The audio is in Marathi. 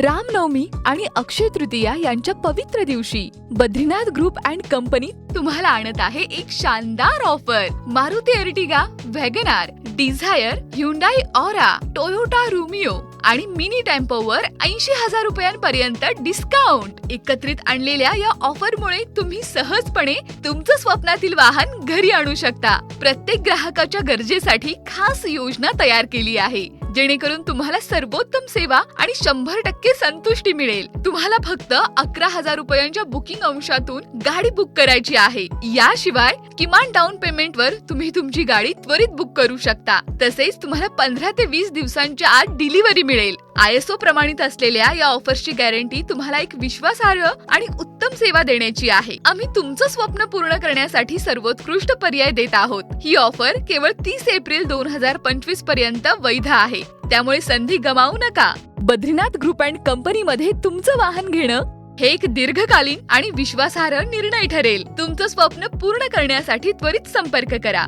रामनवमी आणि अक्षय तृतीया यांच्या पवित्र दिवशी बद्रीनाथ ग्रुप अँड कंपनी तुम्हाला आणत आहे एक शानदार offer. Maruti Ertiga Wagon R Dzire Hyundai Aura Toyota Rumion आणि मिनी टेम्पोवर ऐंशी हजार रुपयांपर्यंत डिस्काउंट एकत्रित आणलेल्या या ऑफरमुळे तुम्ही सहजपणे तुमचं स्वप्नातील वाहन घरी आणू शकता. प्रत्येक ग्राहकाच्या गरजेसाठी खास योजना तयार केली आहे. जेणेकरून तुम्हाला सर्वोत्तम सेवा आणि शंभर टक्के संतुष्टी मिळेल. तुम्हाला फक्त अकरा हजार रुपयांच्या बुकिंग अंशातून गाडी बुक करायची आहे. याशिवाय किमान डाऊन पेमेंटवर तुम्ही तुमची गाडी त्वरित बुक करू शकता. तसेच तुम्हाला पंधरा ते वीस दिवसांच्या आत डिलिव्हरी मिळेल. आय एस ओ प्रमाणित असलेल्या या ऑफर्सची गॅरंटी तुम्हाला एक विश्वासार्ह आणि उत्तम सेवा देण्याची आहे. आम्ही तुमचं स्वप्न पूर्ण करण्यासाठी सर्वोत्कृष्ट पर्याय देत आहोत. ही ऑफर केवळ तीस एप्रिल दोन हजार पंचवीसपर्यंत वैध आहे. त्यामुळे संधी गमावू नका. बद्रीनाथ ग्रुप अँड कंपनी मध्ये तुमचं वाहन घेणं हे एक दीर्घकालीन आणि विश्वासार्ह निर्णय ठरेल. तुमचं स्वप्न पूर्ण करण्यासाठी त्वरित संपर्क करा.